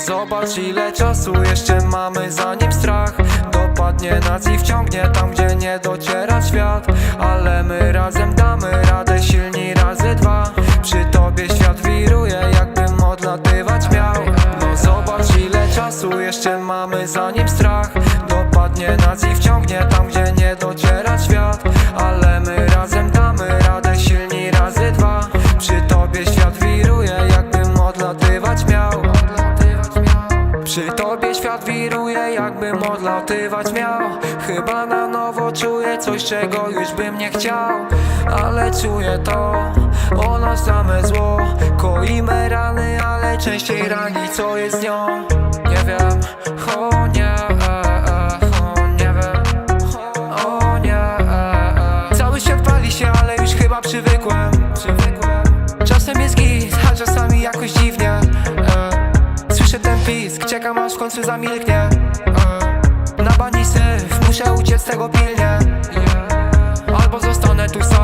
zobacz ile czasu jeszcze mamy zanim strach Dopadnie nas i wciągnie tam gdzie nie dociera świat. Ale my razem damy radę silni razy dwa. Przy tobie świat wiruje jakbym odlatywać miał. No zobacz ile czasu jeszcze mamy zanim strach Dopadnie nas i wciągnie tam gdzie przy tobie świat wiruje, jakbym odlatywać miał? Chyba na nowo czuję coś, czego już bym nie chciał. Ale czuję to, ono same zło. Koimy rany, ale częściej rani, co jest z nią? Nie wiem, o nie, e, e, nie wiem. O nie, e, e. Cały świat pali się, ale już chyba przywykłem. Czasem jest git, a czasami jakoś dziwnie pisk. Czekam aż w końcu zamilknie. E, na bani syf, muszę uciec z tego pilnie. E, albo zostanę tu sam.